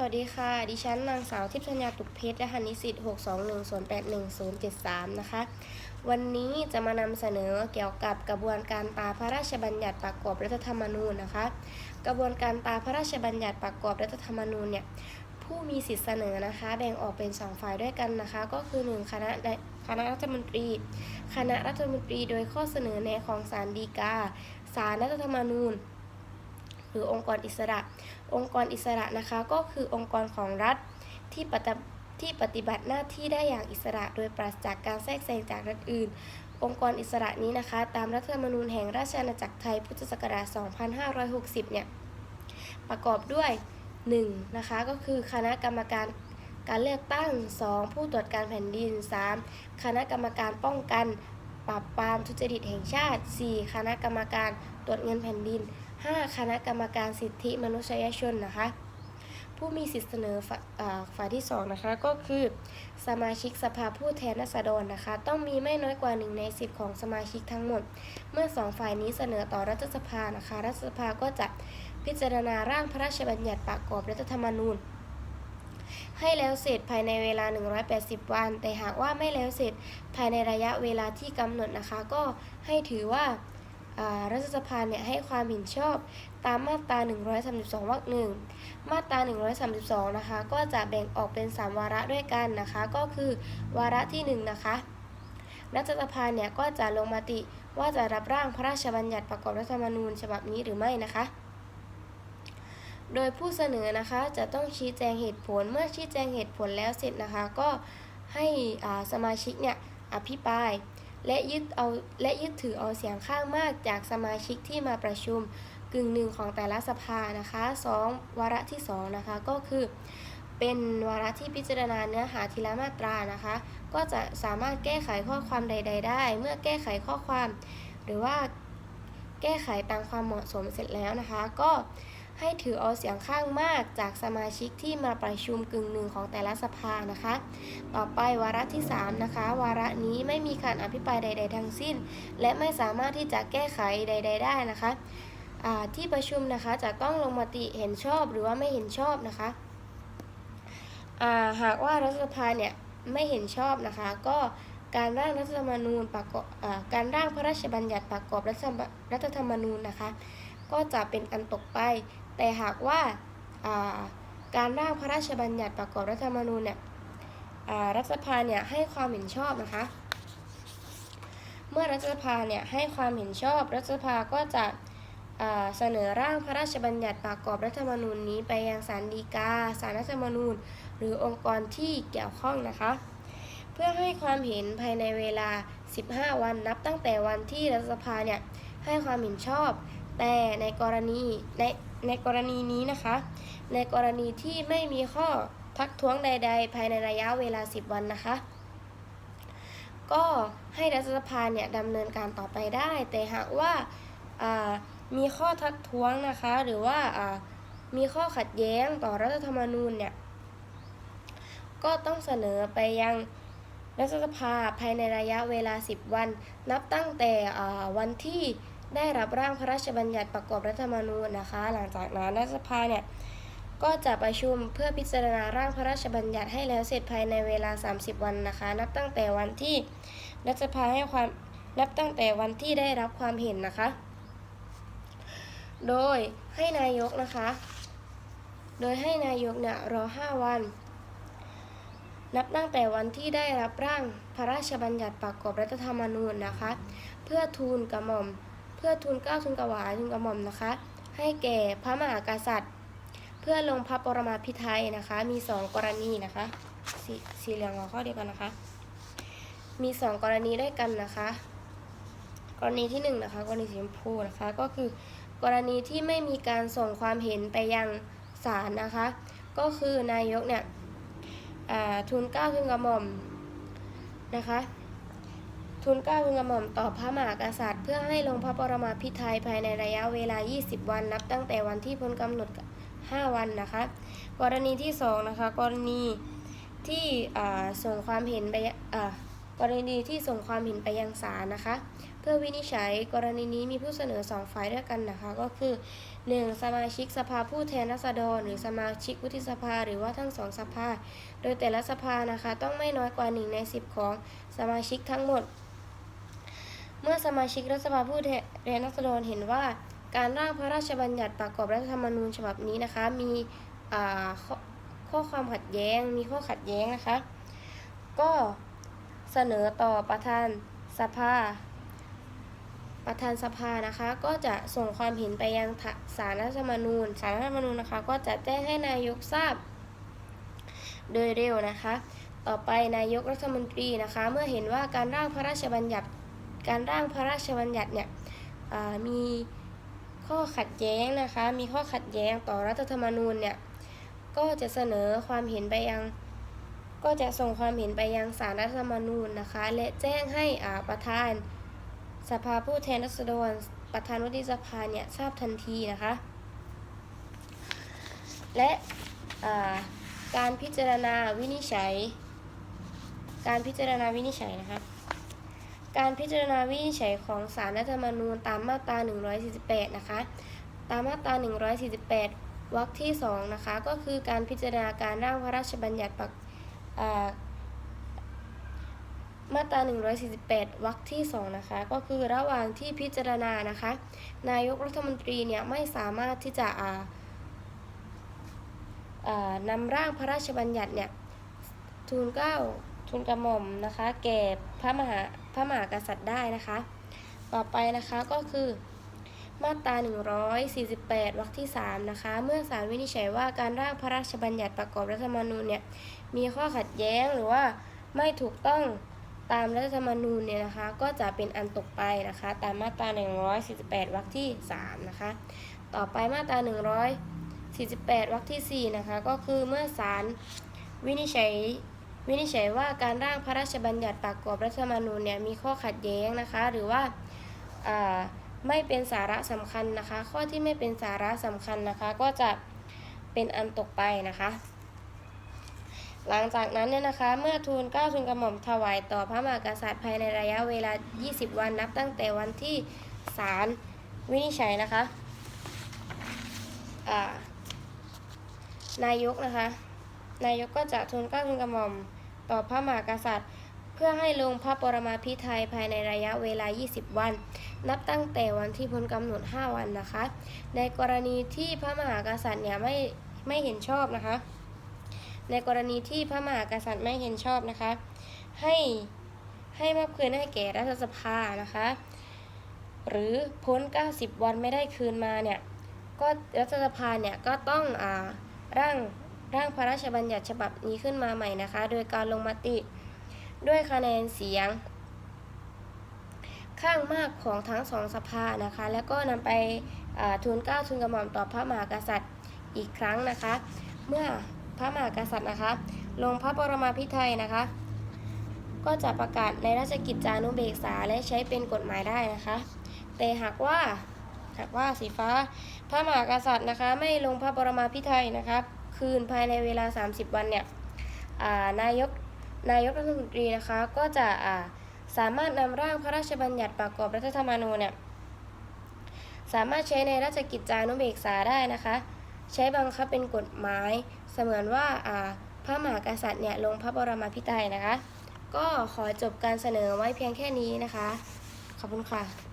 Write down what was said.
สวัสดีค่ะ ดิฉันนางสาวทิพย์ธัญญาตุกเพชรรหัสนิสิต621081073 นะคะ วันนี้จะมานำเสนอเกี่ยวกับกระบวนการตาพระราชบัญญัติประกอบรัฐธรรมนูญนะคะ กระบวนการตาพระราชบัญญัติประกอบรัฐธรรมนูญเนี่ย ผู้มีสิทธิเสนอนะคะ แบ่งออกเป็นสองฝ่ายด้วยกันนะคะ ก็คือ 1 คณะคณะรัฐมนตรี คณะรัฐมนตรีโดยข้อเสนอแนะของศาลฎีกาศาลรัฐธรรมนูญ หรือองค์กรอิสระ องค์กรอิสระนะคะก็คือองค์กรของรัฐที่ปฏิที่ปฏิบัติหน้าที่ได้อย่างอิสระ โดยปราศจากการแทรกแซงจากรัฐอื่น องค์กรอิสระนี้นะคะ ตามรัฐธรรมนูญแห่งราชอาณาจักรไทยพุทธศักราช 2560 เนี่ย ประกอบด้วย 1. นะคะก็คือคณะกรรมการการเลือกตั้ง 2. ผู้ตรวจการแผ่นดิน 3. คณะกรรมการป้องกัน ปราบปรามทุจริตแห่งชาติ 4. คณะกรรมการตรวจเงินแผ่นดิน 5. คณะกรรมการสิทธิมนุษยชนนะคะ ผู้มีสิทธิเสนอฝ่ายที่2นะคะก็คือ สมาชิกสภาผู้แทนราษฎรนะคะ ต้องมีไม่น้อยกว่า 1 ใน 10 ของสมาชิกทั้งหมด เมื่อ 2 ฝ่ายนี้เสนอต่อรัฐสภานะคะ รัฐสภาก็จะพิจารณาร่างพระราชบัญญัติประกอบรัฐธรรมนูญให้แล้วเสร็จภายในเวลา 180 วัน แต่หากว่าไม่แล้วเสร็จภายในระยะเวลาที่กำหนดนะคะ ก็ให้ถือว่า รัฐสภาเนี่ยให้ความเห็นชอบตามมาตรา 132 วรรคหนึ่ง มาตรา 132 นะคะ ก็จะแบ่งออกเป็น 3 วาระด้วยกันนะคะ ก็คือวาระที่ 1 นะคะรัฐสภาเนี่ยก็จะลงมติว่าจะรับร่างพระราชบัญญัติประกอบรัฐธรรมนูญฉบับนี้หรือไม่นะคะ โดยผู้เสนอนะคะจะต้องชี้แจงเหตุผล เมื่อชี้แจงเหตุผลแล้วเสร็จนะคะ ก็ให้สมาชิกเนี่ยอภิปราย และยึดเอาและยึดถือเอาเสียงข้างมากจากสมาชิกที่มาประชุมกึ่งหนึ่งของแต่ละสภานะคะสองวาระที่สองนะคะก็คือ เป็นวาระที่พิจารณาเนื้อหาทีละมาตรานะคะ ก็จะสามารถแก้ไขข้อความใด ๆ ได้ เมื่อแก้ไขข้อความ หรือว่าแก้ไขตามความเหมาะสมเสร็จแล้วนะคะ ก็ ให้ถือเอาเสียงข้างมากจากสมาชิกที่มาประชุมกึ่งหนึ่งของแต่ละสภานะคะ ต่อไปวาระที่ 3 นะคะ วาระนี้ไม่มีการอภิปรายใด ๆ ทั้งสิ้น และไม่สามารถที่จะแก้ไขใด ๆ ได้นะคะที่ประชุมนะคะจะต้องลงมติเห็นชอบหรือว่าไม่เห็นชอบนะคะาหากว่ารัฐสภาเนี่ยไม่เห็นชอบนะคะ ก็การร่างรัฐธรรมนูญประกอบการร่างพระราชบัญญัติประกอบรัฐธรรมรัฐธรรมนูญนะคะ ก็จะเป็นอันตกไป แต่หากว่าการร่างพระราชบัญญัติประกอบรัฐธรรมนูญเนี่ยรัฐสภาเนี่ยให้ความเห็นชอบนะคะ เมื่อรัฐสภาเนี่ยให้ความเห็นชอบ รัฐสภาก็จะเสนอร่างพระราชบัญญัติประกอบรัฐธรรมนูญนี้ไปยังศาลฎีกาศาลรัฐธรรมนูญ หรือองค์กรที่เกี่ยวข้องนะคะ เพื่อให้ความเห็นภายในเวลา 15 วันนับตั้งแต่วันที่รัฐสภาเนี่ยให้ความเห็นชอบ แต่ในกรณีใน ในกรณีนี้นะคะ ในกรณีที่ไม่มีข้อทักท้วงใด ๆ ภายในระยะเวลา 10 วันนะคะ ก็ให้รัฐสภาเนี่ยดำเนินการต่อไปได้ แต่หากว่ามีข้อทักท้วงนะคะ หรือว่ามีข้อขัดแย้งต่อรัฐธรรมนูญเนี่ย ก็ต้องเสนอไปยังรัฐสภาภายในระยะเวลา 10 วัน นับตั้งแต่วันที่ ได้รับร่างพระราชบัญญัติประกอบรัฐธรรมนูญนะคะ หลังจากนั้นรัฐสภาเนี่ยก็จะประชุมเพื่อพิจารณาร่างพระราชบัญญัติให้แล้วเสร็จภายในเวลา 30 วันนะคะ นับตั้งแต่วันที่รัฐสภาให้ความนับตั้งแต่วันที่ได้รับความเห็นนะคะ โดยให้นายกนะคะ โดยให้นายกเนี่ยรอ 5 วัน นับตั้งแต่วันที่ได้รับร่างพระราชบัญญัติประกอบรัฐธรรมนูญนะคะ เพื่อทูลกระหม่อม เพื่อทูลเกล้าทูลกระหม่อมทูลกระหม่อมนะคะ ให้แก่พระมหากษัตริย์ เพื่อลงพระปรมาภิไธยนะคะ มีสองกรณีนะคะสสีเหลืองหัวข้อเดียวกันนะคะ มีสองกรณีด้วยกันนะคะ กรณีที่หนึ่งนะคะ กรณีสีชมพูนะคะ ก็คือกรณีที่ไม่มีการส่งความเห็นไปยังศาลนะคะ ก็คือนายกเนี่ยทูลเกล้าทูลกระหม่อมนะคะ ทูลเกล้าทูลกระหม่อมต่อพระมหากษัตริย์ เพื่อให้ลงพระปรมาภิไธยภายในระยะเวลา 20 วันนับตั้งแต่วันที่พ้นกำหนด 5 วันนะคะกรณีที่2นะคะกรณีที่ส่งความเห็นไปกรณีที่ส่งความเห็นไปยังศาลนะคะเพื่อวินิจฉัยกรณีนี้มีผู้เสนอสองฝ่ายด้วยกันนะคะ ก็คือ 1. สมาชิกสภาผู้แทนราษฎร หรือสมาชิกวุฒิสภาหรือว่าทั้งสองสภา โดยแต่ละสภานะคะต้องไม่น้อยกว่า 1 ใน 10 ของสมาชิกทั้งหมด เมื่อสมาชิกรัฐสภาผู้แทนราษฎรเห็นว่า การร่างพระราชบัญญัติประกอบรัฐธรรมนูญฉบับนี้นะคะ มีข้อความขัดแย้ง มีข้อขัดแย้งนะคะ ก็เสนอต่อประธานสภา ประธานสภานะคะ ก็จะส่งความเห็นไปยังทะศาลรัฐธรรมนูญศาลรัฐธรรมนูญนะคะ ก็จะแจ้งให้นายกทราบ โดยเร็วนะคะ ต่อไปนายกรัฐมนตรีนะคะ เมื่อเห็นว่าการร่างพระราชบัญญัติ การร่างพระราชบัญญัติเนี่ยมีข้อขัดแย้งนะคะ มีข้อขัดแย้งต่อรัฐธรรมนูญเนี่ย ก็จะเสนอความเห็นไปยัง ก็จะส่งความเห็นไปยังศาลรัฐธรรมนูญนะคะ และแจ้งให้อ่าประธานสภาผู้แทนราษฎร ประธานวุฒิสภาเนี่ยทราบทันทีนะคะ และการพิจารณาวินิจฉัย การพิจารณาวินิจฉัยนะคะ การพิจารณาวินิจฉัยของศาลรัฐธรรมนูญตามมาตรา 148 นะคะ ตามมาตรา 148 วรรคที่ 2 นะคะ ก็คือการพิจารณาการร่างพระราชบัญญัติประมาตรา 148 วรรคที่ 2 นะคะ ก็คือระหว่างที่พิจารณานะคะ นายกรัฐมนตรีเนี่ยไม่สามารถที่จะนำร่างพระราชบัญญัติเนี่ยทูลเก้า ทูลกระหม่อมนะคะ แก่พระมหาพระมหากษัตริย์ได้นะคะ ต่อไปนะคะก็คือมาตรา 148 วรรคที่ 3 นะคะ เมื่อศาลวินิจฉัยว่าการร่างพระราชบัญญัติประกอบรัฐธรรมนูญเนี่ย มีข้อขัดแย้งหรือว่าไม่ถูกต้องตามรัฐธรรมนูญเนี่ยนะคะ ก็จะเป็นอันตกไปนะคะ ตามมาตรา 148 วรรคที่ 3 นะคะ ต่อไปมาตรา 148 วรรคทีสี่4 นะคะ ก็คือเมื่อศาลวินิจฉัย วินิจฉัยว่าการร่างพระราชบัญญัติประกอบรัฐธรรมนูญเนี่ยมีข้อขัดแย้งนะคะ หรือว่าไม่เป็นสาระสำคัญนะคะ ข้อที่ไม่เป็นสาระสำคัญนะคะ ก็จะเป็นอันตกไปนะคะ หลังจากนั้นเนี่ยนะคะ เมื่อทูลเก้าทูลกระหม่อมถวายต่อพระมหากษัตริย์ภายในระยะเวลา 20 วันนับตั้งแต่วันที่ศาลวินิจฉัยนะคะนายกนะคะ นายกก็จะทูลเก้าทูลกระหม่อม ต่อพระมหากษัตริย์ เพื่อให้ลงพระปรมาภิไธยภายในระยะเวลา 20 วัน นับตั้งแต่วันที่พ้นกำหนด 5 วันนะคะ ในกรณีที่พระมหากษัตริย์เนี่ยไม่ไม่เห็นชอบนะคะ ในกรณีที่พระมหากษัตริย์ไม่เห็นชอบนะคะ ให้ให้มอบคืนให้แก่รัฐสภานะคะ หรือพ้น 90 วันไม่ได้คืนมาเนี่ยก็รัฐสภาเนี่ยก็ต้องอ่าร่าง ร่างพระราชบัญญัติฉบับนี้ขึ้นมาใหม่นะคะ โดยการลงมติด้วยคะแนนเสียง ข้างมากของทั้งสองสภานะคะ แล้วก็นำไปทูลเกล้าทูลกระหม่อมต่อพระมหากษัตริย์อีกครั้งนะคะ เมื่อพระมหากษัตริย์นะคะ ลงพระปรมาภิไธยนะคะ ก็จะประกาศในราชกิจจานุเบกษาและใช้เป็นกฎหมายได้นะคะ แต่หากว่าหากว่าสีฟ้าพระมหากษัตริย์นะคะ ไม่ลงพระปรมาภิไธยนะคะ คืนภายในเวลา 30 วันเนี่ยนายกนายกรัฐมนตรีนะคะก็จะาสามารถนำร่างพระราชบัญญัติประกอบรัฐธรรมนูญเนี่ยสามารถใช้ในราชกิจจานุเบกษาได้นะคะ ใช้บังคับเป็นกฎหมายเสมือนว่าาพระมหากษัตริย์เนี่ยลงพระปรมาภิไธยนะคะ ก็ขอจบการเสนอไว้เพียงแค่นี้นะคะ ขอบคุณค่ะ